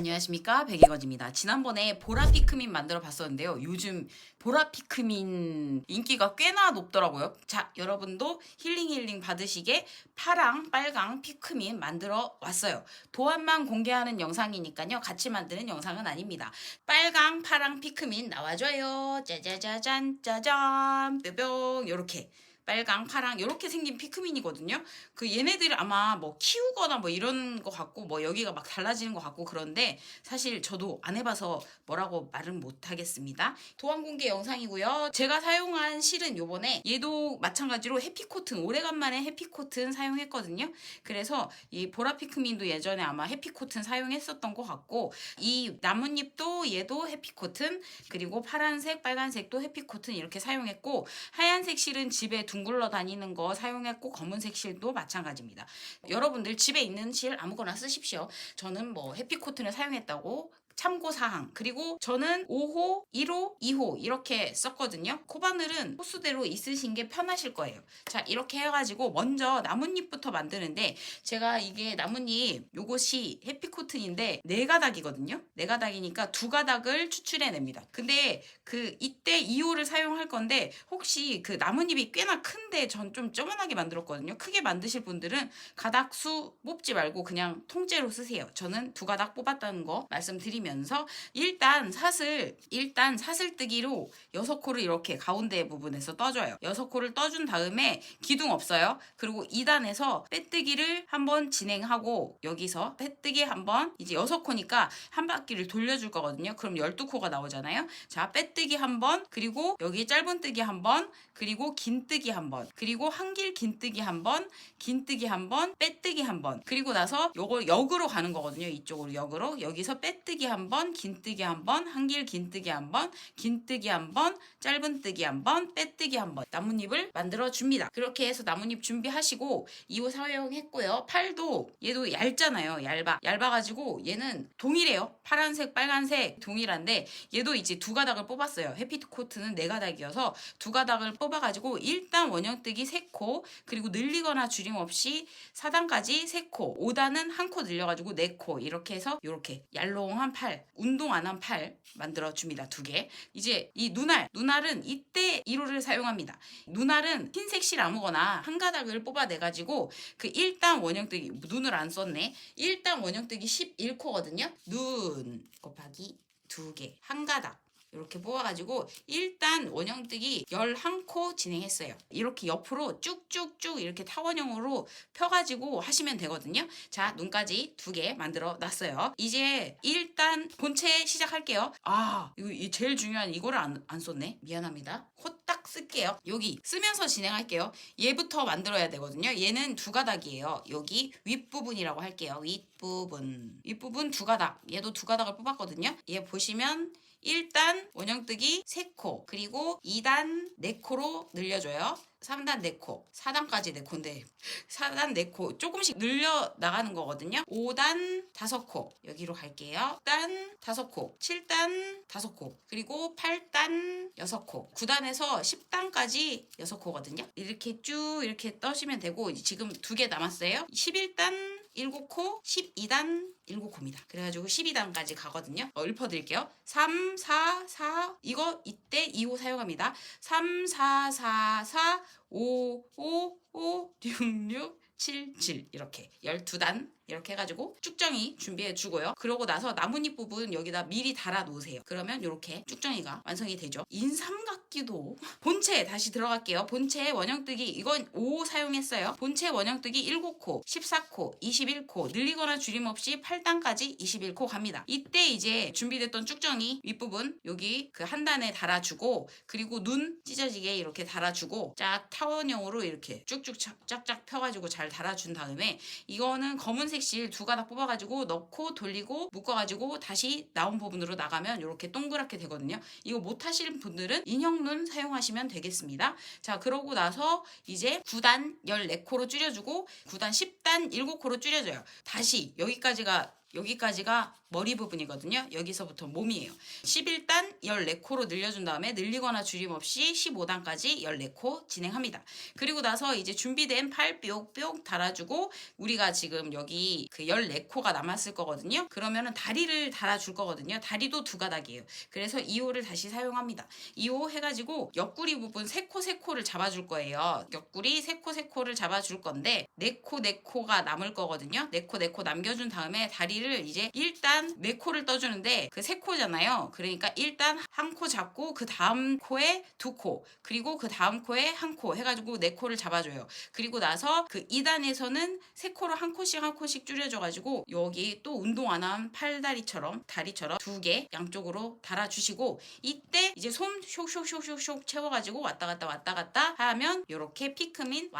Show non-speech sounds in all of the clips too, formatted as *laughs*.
안녕하십니까 백이거지입니다. 지난번에 보라 피크민 만들어 봤었는데요. 요즘 보라 피크민 인기가 꽤나 높더라고요. 자 여러분도 힐링 힐링 받으시게 파랑 빨강 피크민 만들어 왔어요. 도안만 공개하는 영상이니까요. 같이 만드는 영상은 아닙니다. 빨강 파랑 피크민 나와줘요. 짜자자잔 짜잔 뾰뿅 요렇게 빨강, 파랑 이렇게 생긴 피크민이거든요. 그 얘네들이 아마 뭐 키우거나 뭐 이런 거 같고 뭐 여기가 막 달라지는 것 같고 그런데 사실 저도 안 해봐서 뭐라고 말은 못 하겠습니다. 도안 공개 영상이고요. 제가 사용한 실은 요번에 얘도 마찬가지로 해피코튼 오래간만에 해피코튼 사용했거든요. 그래서 이 보라 피크민도 예전에 아마 해피코튼 사용했었던 것 같고 이 나뭇잎도 얘도 해피코튼 그리고 파란색, 빨간색도 해피코튼 이렇게 사용했고 하얀색 실은 집에 둥 글러 다니는 거 사용했고 검은색 실도 마찬가지입니다. 여러분들 집에 있는 실 아무거나 쓰십시오. 저는 뭐 해피코튼을 사용했다고 참고 사항. 그리고 저는 5호, 1호, 2호 이렇게 썼거든요. 코바늘은 호수대로 있으신 게 편하실 거예요. 자, 이렇게 해가지고 먼저 나뭇잎부터 만드는데 제가 이게 나뭇잎 요것이 해피코튼인데 네 가닥이거든요. 네 가닥이니까 두 가닥을 추출해냅니다. 근데 그 이때 2호를 사용할 건데 혹시 그 나뭇잎이 꽤나 큰데 전좀 쪼만하게 만들었거든요. 크게 만드실 분들은 가닥 수 뽑지 말고 그냥 통째로 쓰세요. 저는 두 가닥 뽑았다는 거 말씀드 리면서 일단 사슬 일단 사슬뜨기로 여섯 코를 이렇게 가운데 부분에서 떠줘요. 여섯 코를 떠준 다음에 기둥 없어요. 그리고 2단에서 빼뜨기를 한번 진행하고 여기서 빼뜨기 한번 이제 여섯 코니까 한 바퀴를 돌려줄 거거든요. 그럼 12코가 나오잖아요. 자, 빼뜨기 한번 그리고 여기 짧은뜨기 한번 그리고 긴뜨기 한번 그리고 한길 긴뜨기 한번 긴뜨기 한번 빼뜨기 한번 그리고 나서 요걸 역으로 가는 거거든요. 이쪽으로 역으로 여기서 빼뜨기 한번 긴뜨기 한번 한길 긴뜨기 한번 긴뜨기 한번 짧은뜨기 한번 빼뜨기 한번 나뭇잎을 만들어 줍니다. 그렇게 해서 나뭇잎 준비하시고 2호 사용했고요. 팔도 얘도 얇잖아요. 얇아. 얇아가지고 얘는 동일해요. 파란색, 빨간색 동일한데 얘도 이제 두 가닥을 뽑았어요. 해피코트는 네 가닥이어서 두 가닥을 뽑아가지고 일단 원형뜨기 3코 그리고 늘리거나 줄임 없이 4단까지 3코 5단은 한코 늘려가지고 4코 이렇게 해서 이렇게 얄롱한 팔 운동 안 한 팔 만들어 줍니다. 두 개. 이제 이 눈알 눈알은 이때 1호를 사용합니다. 눈알은 흰색 실 아무거나 한 가닥을 뽑아내 가지고 그 일단 원형뜨기 눈을 안 썼네. 일단 원형뜨기 11코거든요. 눈 곱하기 두 개, 한 가닥. 이렇게 뽑아가지고 일단 원형뜨기 11코 진행했어요. 이렇게 옆으로 쭉쭉쭉 이렇게 타원형으로 펴가지고 하시면 되거든요. 자, 눈까지 두 개 만들어 놨어요. 이제 일단 본체 시작할게요. 아, 이거 이 제일 중요한 이거를 안, 안 썼네. 미안합니다. 호딱 쓸게요. 여기 쓰면서 진행할게요. 얘부터 만들어야 되거든요. 얘는 두 가닥이에요. 여기 윗부분이라고 할게요. 윗부분. 윗부분 두 가닥. 얘도 두 가닥을 뽑았거든요. 얘 보시면 1단 원형뜨기 3코 그리고 2단 4코로 늘려줘요. 3단 4코, 4단까지 4코인데 4단 *laughs* 4코 조금씩 늘려 나가는 거거든요. 5단 5코 여기로 갈게요. 6단 5코, 7단 5코 그리고 8단 6코 9단에서 10단까지 6코거든요. 이렇게 쭉 이렇게 떠시면 되고 지금 두 개 남았어요. 11단 7코, 12단 7코입니다. 그래가지고 12단까지 가거든요. 어, 읊어드릴게요. 3, 4, 4 이거 이때 2호 사용합니다. 3, 4, 4, 4, 5, 5, 5, 6, 6, 7, 7 이렇게 12단 이렇게 해가지고 쭉정이 준비해 주고요. 그러고 나서 나뭇잎 부분 여기다 미리 달아 놓으세요. 그러면 이렇게 쭉정이가 완성이 되죠. 인삼각 기도 본체 다시 들어갈게요. 본체 원형뜨기 이건 5 사용했어요. 본체 원형뜨기 7코, 14코, 21코 늘리거나 줄임 없이 8단까지 21코 갑니다. 이때 이제 준비됐던 쭉정이 윗부분 여기 그 한 단에 달아주고 그리고 눈 찢어지게 이렇게 달아주고 쫙 타원형으로 이렇게 쭉쭉 쫙쫙 펴가지고 잘 달아준 다음에 이거는 검은색 실 두 가닥 뽑아가지고 넣고 돌리고 묶어가지고 다시 나온 부분으로 나가면 이렇게 동그랗게 되거든요. 이거 못하시는 분들은 인형 눈 사용하시면 되겠습니다. 자 그러고 나서 이제 9단 14코로 줄여주고 9단 10단 7코로 줄여줘요. 다시 여기까지가 여기까지가 머리 부분이거든요. 여기서부터 몸이에요. 11단 14코로 늘려준 다음에 늘리거나 줄임 없이 15단까지 14코 진행합니다. 그리고 나서 이제 준비된 팔 뿅뿅 달아주고 우리가 지금 여기 그 14코가 남았을 거거든요. 그러면은 다리를 달아줄 거거든요. 다리도 두 가닥이에요. 그래서 2호를 다시 사용합니다. 2호 해가지고 옆구리 부분 3코 3코를 잡아줄 거예요. 옆구리 3코 3코를 잡아줄 건데 4코 4코가 남을 거거든요. 4코 4코 남겨준 다음에 다리 를 이제 일단 4코를 떠주는데 그 3코잖아요. 그러니까 일단 한 코 잡고 그 다음 코에 두 코, 그리고 그 다음 코에 한 코 해가지고 네 코를 잡아줘요. 그리고 나서 그 2단에서는 세 코로 한 코씩 한 코씩 줄여줘가지고 여기 또 운동 안 한 팔다리처럼 다리처럼 두 개 양쪽으로 달아주시고 이때 이제 손 쇽쇽쇽쇽 채워가지고 왔다 갔다 왔다 갔다 하면 이렇게 피크민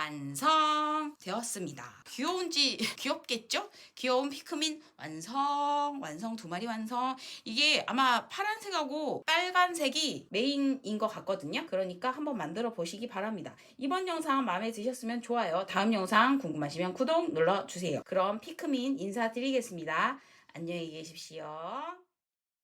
완성 되었습니다. 귀여운지 *laughs* 귀엽겠죠? 귀여운 피크민 완성 완성 두 마리 완성 이게 아마 파란색하고 빨간색이 메인인 것 같거든요. 그러니까 한번 만들어 보시기 바랍니다. 이번 영상 마음에 드셨으면 좋아요. 다음 영상 궁금하시면 구독 눌러주세요. 그럼 피크민 인사드리겠습니다. 안녕히 계십시오.